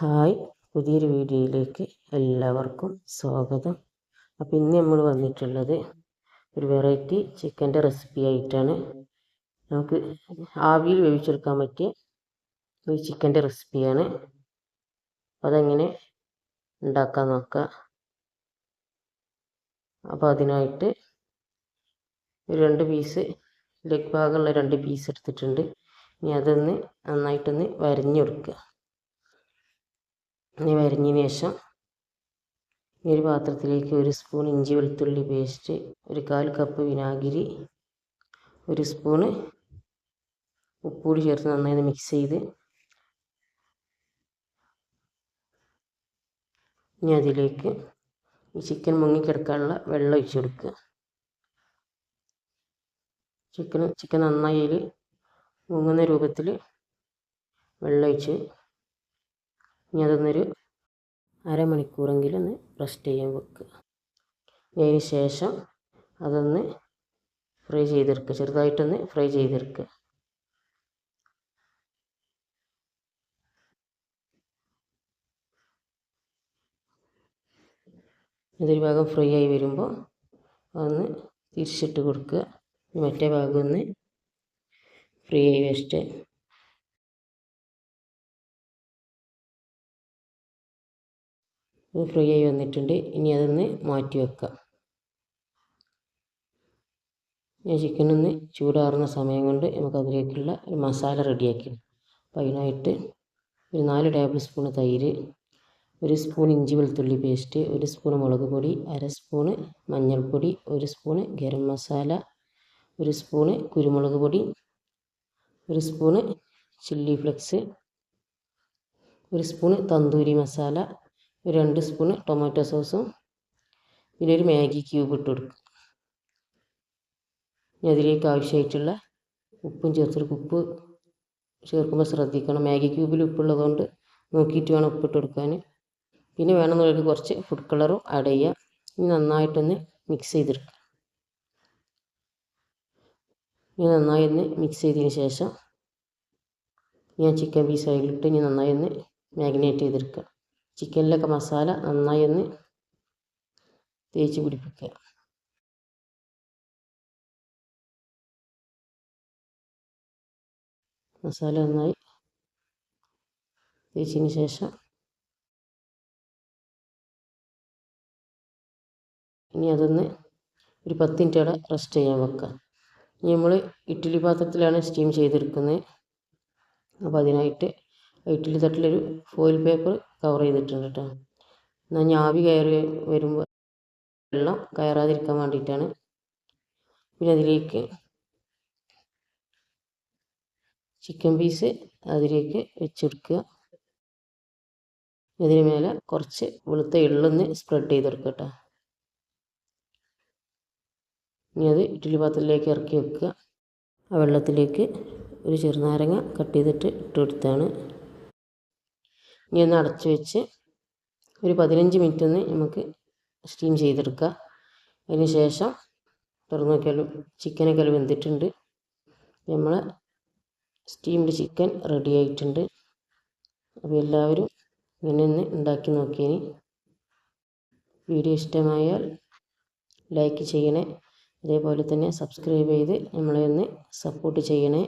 Hi. പുതിയൊരു വീഡിയോയിലേക്ക് എല്ലാവർക്കും സ്വാഗതം. അപ്പോൾ ഇന്ന് നമ്മൾ വന്നിട്ടുള്ളത് ഒരു വെറൈറ്റി ചിക്കന്റെ റെസിപ്പി ആയിട്ടാണ്. നമുക്ക് ആവിയിൽ വേവിച്ചെടുക്കാൻ പറ്റിയ ഒരു ചിക്കന്റെ റെസിപ്പിയാണ്. അതെങ്ങനെ ഉണ്ടാക്കാൻ നോക്കുക അപ്പോൾ അതിനായിട്ട് ഒരു രണ്ട് പീസ് ലെഗ് ഭാഗമുള്ള രണ്ട് പീസ് എടുത്തിട്ടുണ്ട്. ഇനി അതൊന്ന് നന്നായിട്ടൊന്ന് വരഞ്ഞെടുക്കുക. ഇനി വരിഞ്ഞ ശേഷം ഈ ഒരു പാത്രത്തിലേക്ക് ഒരു സ്പൂൺ ഇഞ്ചി വെളുത്തുള്ളി പേസ്റ്റ് ഒരു കാൽ കപ്പ് വിനാഗിരി ഒരു സ്പൂണ് ഉപ്പുപൊടി ചേർത്ത് നന്നായി മിക്സ് ചെയ്ത് ഇനി അതിലേക്ക് ഈ ചിക്കൻ മുങ്ങിക്കിടക്കാനുള്ള വെള്ളം ഒഴിച്ചു കൊടുക്കുക. ചിക്കൻ ചിക്കൻ നന്നായി മുങ്ങുന്ന രൂപത്തിൽ വെള്ളം ഒഴിച്ച് ഇനി അതൊന്നൊരു അരമണിക്കൂറെങ്കിലും ഒന്ന് റെസ്റ്റ് ചെയ്യാൻ വെക്കുക അതിന് ശേഷം അതൊന്ന് ഫ്രൈ ചെയ്തെടുക്കുക ചെറുതായിട്ടൊന്ന് ഫ്രൈ ചെയ്തെടുക്കുക ഇതൊരു ഭാഗം ഫ്രൈ ആയി വരുമ്പോൾ അതൊന്ന് തിരിച്ചിട്ട് കൊടുക്കുക. മറ്റേ ഭാഗം ഒന്ന് ഫ്രൈ ആയി വെച്ചിട്ട് ഫ്രൈ ആയി വന്നിട്ടുണ്ട്. ഇനി അതൊന്ന് മാറ്റി വെക്കാം. ഞാൻ ചിക്കൻ ഒന്ന് ചൂടാറുന്ന സമയം കൊണ്ട് നമുക്ക് അതിലേക്കുള്ള ഒരു മസാല റെഡിയാക്കി അപ്പോൾ അതിനായിട്ട് ഒരു നാല് ടേബിൾ സ്പൂൺ തൈര് ഒരു സ്പൂൺ ഇഞ്ചി വെളുത്തുള്ളി പേസ്റ്റ് ഒരു സ്പൂൺ മുളക് പൊടി അര സ്പൂണ് മഞ്ഞൾപ്പൊടി ഒരു സ്പൂണ് ഗരം മസാല ഒരു സ്പൂണ് കുരുമുളക് പൊടി ഒരു സ്പൂണ് ചില്ലി ഫ്ലെക്സ് ഒരു സ്പൂണ് തന്തൂരി മസാല ഒരു രണ്ട് സ്പൂൺ ടൊമാറ്റോ സോസും പിന്നെ ഒരു മാഗി ക്യൂബ് ഇട്ട് കൊടുക്കും. ഇനി അതിലേക്ക് ആവശ്യമായിട്ടുള്ള ഉപ്പും ചേർത്തെടുക്കും ഉപ്പ് ചേർക്കുമ്പോൾ ശ്രദ്ധിക്കണം. മാഗി ക്യൂബിൽ ഉപ്പുള്ളതുകൊണ്ട് നോക്കിയിട്ട് വേണം ഉപ്പിട്ട് കൊടുക്കാൻ. പിന്നെ വേണമെന്നുള്ളവർക്ക് കുറച്ച് ഫുഡ് കളറും ആഡ് ചെയ്യുക ഇനി നന്നായിട്ടൊന്ന് മിക്സ് ചെയ്തെടുക്കുക ഇനി നന്നായി ഒന്ന് മിക്സ് ചെയ്തതിന് ശേഷം ഞാൻ ചിക്കൻ പീസ് അതിലിട്ട് ഇനി നന്നായി ഒന്ന് മാഗ്നേറ്റ് ചെയ്തെടുക്കുക ചിക്കനിലൊക്കെ മസാല നന്നായി ഒന്ന് തേച്ച് പിടിപ്പിക്കുക. മസാല നന്നായി തേച്ചതിന് ശേഷം ഇനി അതൊന്ന് ഒരു പത്ത് മിനിറ്റ് അവിടെ റെസ്റ്റ് ചെയ്യാൻ വെക്കുക. ഇനി നമ്മൾ ഇഡ്ഡലി പാത്രത്തിലാണ് സ്റ്റീം ചെയ്തെടുക്കുന്നത്. അപ്പോൾ അതിനായിട്ട് ഇഡ്ഡലി തട്ടിലൊരു ഫോയിൽ പേപ്പർ കവർ ചെയ്തിട്ടുണ്ട് കേട്ടോ എന്നാൽ ഞാവി കയറി വരുമ്പോൾ വെള്ളം കയറാതിരിക്കാൻ വേണ്ടിയിട്ടാണ്. പിന്നെ അതിലേക്ക് ചിക്കൻ പീസ് അതിലേക്ക് വെച്ചെടുക്കുക. ഇതിന് മേലെ കുറച്ച് വെളുത്ത എള്ളൊന്ന് സ്പ്രെഡ് ചെയ്തെടുക്കുക കേട്ടോ ഇനി അത് ഇഡ്ഡലി പാത്രത്തിലേക്ക് ഇറക്കി വെക്കുക. ആ വെള്ളത്തിലേക്ക് ഒരു ചെറുനാരങ്ങ കട്ട് ചെയ്തിട്ട് ഇട്ട് കൊടുത്താണ്. ഇനി ഒന്ന് അടച്ചു വെച്ച് ഒരു പതിനഞ്ച് മിനിറ്റ് ഒന്ന് നമുക്ക് സ്റ്റീം ചെയ്തെടുക്കുക. അതിന് ശേഷം തുറന്ന് നോക്കിയാലും ചിക്കനൊക്കെ വെന്തിട്ടുണ്ട്. നമ്മൾ സ്റ്റീംഡ് ചിക്കൻ റെഡി ആയിട്ടുണ്ട്. അപ്പോൾ എല്ലാവരും ഇങ്ങനെ ഒന്ന് ഉണ്ടാക്കി നോക്കിയതിന് വീഡിയോ ഇഷ്ടമായാൽ ലൈക്ക് ചെയ്യണേ. അതേപോലെ തന്നെ സബ്സ്ക്രൈബ് ചെയ്ത് നമ്മളെ ഒന്ന് സപ്പോർട്ട് ചെയ്യണേ.